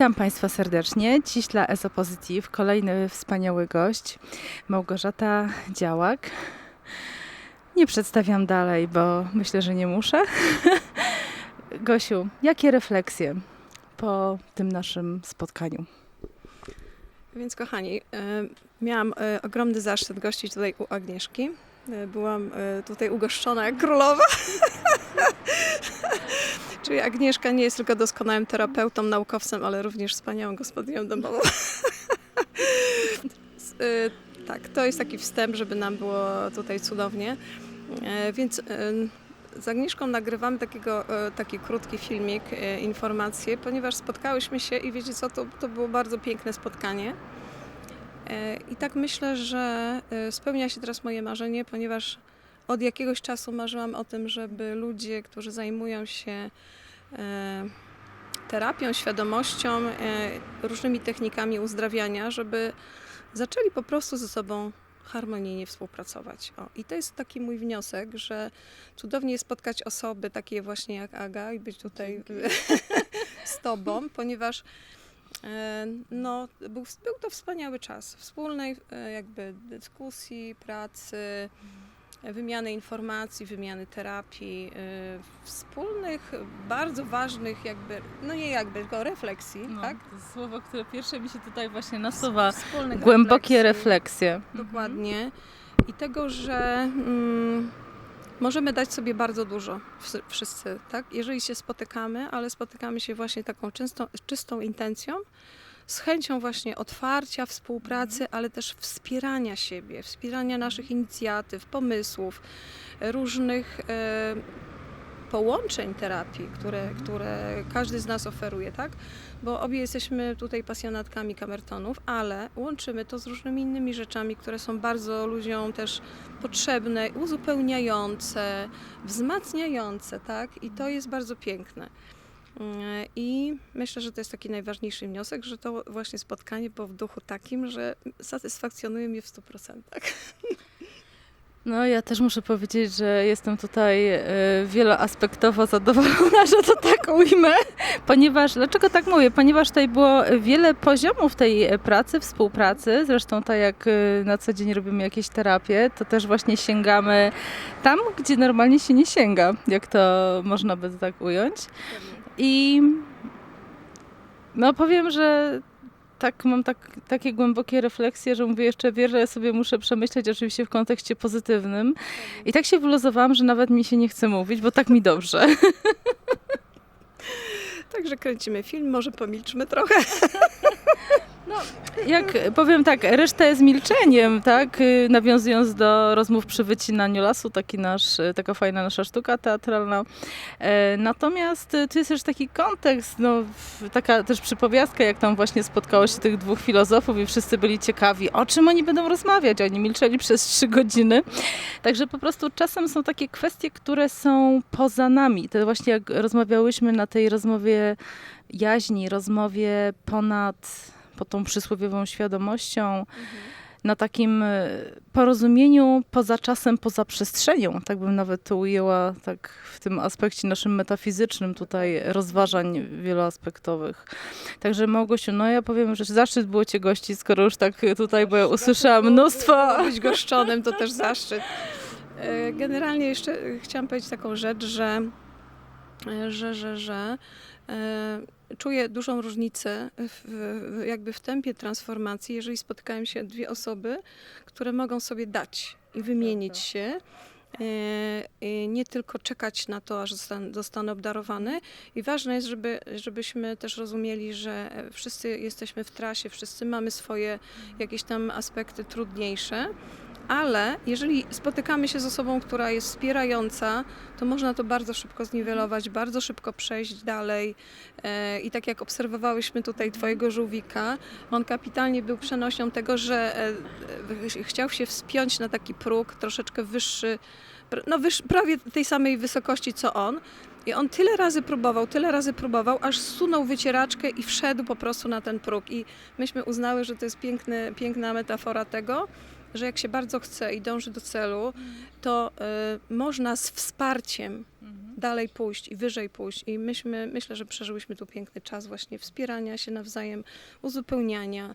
Witam Państwa serdecznie. Dziś dla Positive kolejny wspaniały gość, Małgorzata Działak. Nie przedstawiam dalej, bo myślę, że nie muszę. Gosiu, jakie refleksje po tym naszym spotkaniu? Więc kochani, e, miałam e, ogromny zaszczyt gościć tutaj u Agnieszki. E, Byłam e, tutaj ugoszczona jak królowa. Czyli Agnieszka nie jest tylko doskonałym terapeutą, naukowcem, ale również wspaniałą gospodynią domową. E, Tak, to jest taki wstęp, żeby nam było tutaj cudownie. Więc z Agnieszką nagrywamy takiego, taki krótki filmik, informacje, ponieważ spotkałyśmy się i wiecie co, to, to było bardzo piękne spotkanie. E, I tak myślę, że e, spełnia się teraz moje marzenie, ponieważ od jakiegoś czasu marzyłam o tym, żeby ludzie, którzy zajmują się e, terapią, świadomością, różnymi technikami uzdrawiania, żeby zaczęli po prostu ze sobą harmonijnie współpracować. O, I to jest taki mój wniosek, że cudownie jest spotkać osoby takie właśnie jak Aga i być tutaj z Tobą, ponieważ no, był, był to wspaniały czas wspólnej e, jakby dyskusji, pracy, e, wymiany informacji, wymiany terapii, e, wspólnych, bardzo ważnych jakby, no nie jakby, tylko refleksji, tak? No, to słowo, które pierwsze mi się tutaj właśnie nasuwa. Wspólnych Głębokie refleksji. refleksje. Dokładnie. I tego, że mm, możemy dać sobie bardzo dużo wszy- wszyscy, tak? Jeżeli się spotykamy, ale spotykamy się właśnie taką czystą, czystą intencją, z chęcią właśnie otwarcia, współpracy, ale też wspierania siebie, wspierania naszych inicjatyw, pomysłów, różnych e, połączeń terapii, które, które każdy z nas oferuje, tak? Bo obie jesteśmy tutaj pasjonatkami kamertonów, ale łączymy to z różnymi innymi rzeczami, które są bardzo ludziom też potrzebne, uzupełniające, wzmacniające, tak? I to jest bardzo piękne. I myślę, że to jest taki najważniejszy wniosek, że to właśnie spotkanie było w duchu takim, że satysfakcjonuje mnie w 100%. No, ja też muszę powiedzieć, że jestem tutaj e, wieloaspektowo zadowolona, że to tak ujmę, ponieważ, dlaczego tak mówię? Ponieważ tutaj było wiele poziomów tej e, pracy, współpracy, zresztą tak jak e, na co dzień robimy jakieś terapie, to też właśnie sięgamy tam, gdzie normalnie się nie sięga, jak to można by tak ująć. I no powiem, że tak mam tak, takie głębokie refleksje, że mówię jeszcze wiele sobie muszę przemyśleć, oczywiście w kontekście pozytywnym. I tak się wyluzowałam, że nawet mi się nie chce mówić, bo tak mi dobrze. Także kręcimy film, może pomilczmy trochę. Jak powiem tak, reszta jest milczeniem, tak? Y, Nawiązując do rozmów przy wycinaniu lasu, taki nasz, y, taka fajna nasza sztuka teatralna. E, Natomiast y, tu jest też taki kontekst, no, taka też przypowiastka, jak tam właśnie spotkało się tych dwóch filozofów i wszyscy byli ciekawi, o czym oni będą rozmawiać. Oni milczeli przez trzy godziny. Także po prostu czasem są takie kwestie, które są poza nami. To właśnie jak rozmawiałyśmy na tej rozmowie jaźni, rozmowie ponad po tą przysłowiową świadomością, na takim e, porozumieniu poza czasem, poza przestrzenią, tak bym nawet to ujęła, tak w tym aspekcie naszym metafizycznym tutaj rozważań wieloaspektowych. Także Małgosiu, no ja powiem, że zaszczyt było Cię gościć, skoro już tak tutaj, bo ja usłyszałam mnóstwo... Być goszczonym to też zaszczyt. E, Generalnie jeszcze chciałam powiedzieć taką rzecz, że, e, że, że, że czuję dużą różnicę w, jakby w tempie transformacji, jeżeli spotykają się dwie osoby, które mogą sobie dać i wymienić się. e, i Nie tylko czekać na to, aż zostan- zostanę obdarowany. I ważne jest, żeby, żebyśmy też rozumieli, że e, wszyscy jesteśmy w trasie, wszyscy mamy swoje jakieś tam aspekty trudniejsze, ale jeżeli spotykamy się z osobą, która jest wspierająca, to można to bardzo szybko zniwelować, bardzo szybko przejść dalej. E, I tak jak obserwowałyśmy tutaj Twojego żółwika, on kapitalnie był przenośnią tego, że e, chciał się wspiąć na taki próg troszeczkę wyższy, no wyż, prawie tej samej wysokości co on. I on tyle razy próbował, tyle razy próbował, aż zsunął wycieraczkę i wszedł po prostu na ten próg. I myśmy uznały, że to jest piękny, piękna metafora tego, że jak się bardzo chce i dąży do celu, to y, można z wsparciem dalej pójść i wyżej pójść. I myśmy, myślę, że przeżyłyśmy tu piękny czas właśnie wspierania się nawzajem, uzupełniania,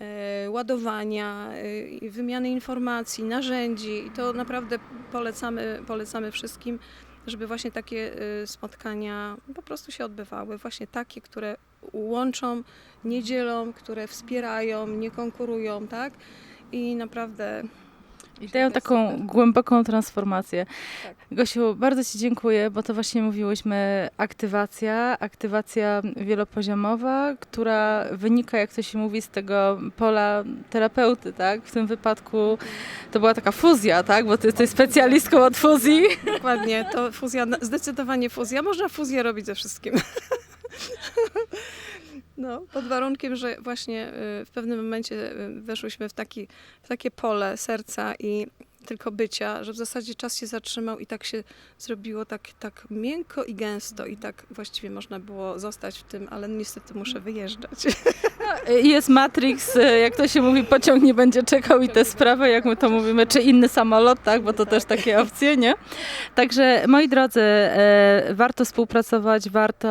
e, ładowania, i wymiany informacji, narzędzi. I to naprawdę polecamy, polecamy wszystkim, żeby właśnie takie e, spotkania po prostu się odbywały. Właśnie takie, które łączą, nie dzielą, które wspierają, nie konkurują, tak? I naprawdę I dają taką głęboką transformację. Tak. Gosiu, bardzo Ci dziękuję, bo to właśnie mówiłyśmy, aktywacja, aktywacja wielopoziomowa, która wynika, jak to się mówi, z tego pola terapeuty, tak? W tym wypadku to była taka fuzja, tak? Bo Ty jesteś specjalistką od fuzji. Dokładnie, to fuzja, zdecydowanie fuzja. Można fuzję robić ze wszystkim. No, pod warunkiem, że właśnie y, w pewnym momencie y, weszłyśmy w, taki, w takie pole serca i tylko bycia, że w zasadzie czas się zatrzymał i tak się zrobiło tak, tak miękko i gęsto i tak właściwie można było zostać w tym, ale niestety muszę wyjeżdżać. Jest Matrix, jak to się mówi, pociąg nie będzie czekał i te sprawy, jak my to mówimy, czy inny samolot, tak? Bo to też takie opcje, nie? Także moi drodzy, e, warto współpracować, warto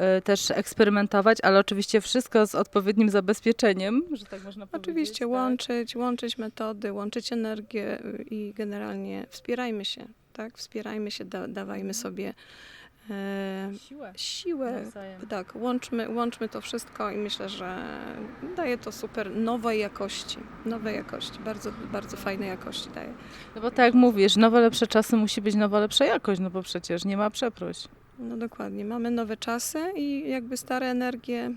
e, też eksperymentować, ale oczywiście wszystko z odpowiednim zabezpieczeniem, że tak można powiedzieć. Oczywiście tak? łączyć, łączyć metody, łączyć energię i generalnie wspierajmy się, tak? Wspierajmy się, da, dawajmy sobie e, Siłę. siłę. Tak, łączmy, łączmy to wszystko i myślę, że daje to super nowej jakości. Nowej jakości, bardzo, bardzo fajnej jakości daje. No bo tak jak mówisz, nowe lepsze czasy musi być nowa lepsza jakość, no bo przecież nie ma przeproś. No dokładnie, mamy nowe czasy i jakby stare energie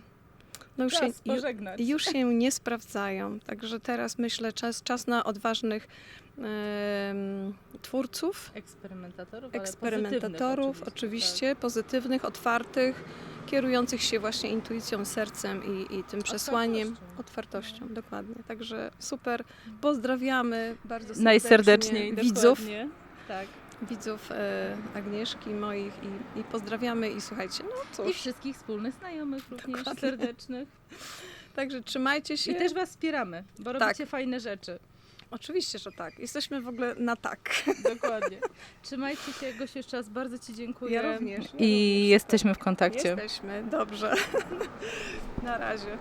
no już, się, Czas ju, pożegnać. już się nie sprawdzają. Także teraz myślę, czas, czas na odważnych twórców, Eksperymentatorów, eksperymentatorów, pozytywnych oczywiście, pozytywnych, otwartych, kierujących się właśnie intuicją, sercem i, i tym przesłaniem, Otwartością. otwartością, dokładnie. Także super, pozdrawiamy bardzo tak. serdecznie Najserdeczniej widzów, dokładnie. Tak. Widzów e, Agnieszki moich i, i pozdrawiamy i słuchajcie, no I cóż, wszystkich wspólnych znajomych również Dokładnie. serdecznych. także trzymajcie się. I też Was wspieramy, bo Tak. robicie fajne rzeczy. Oczywiście, że tak. Jesteśmy w ogóle na tak. Dokładnie. Trzymajcie się, Gosiu, jeszcze raz bardzo Ci dziękuję. Ja również, ja I również. jesteśmy w kontakcie. Jesteśmy, dobrze. na razie.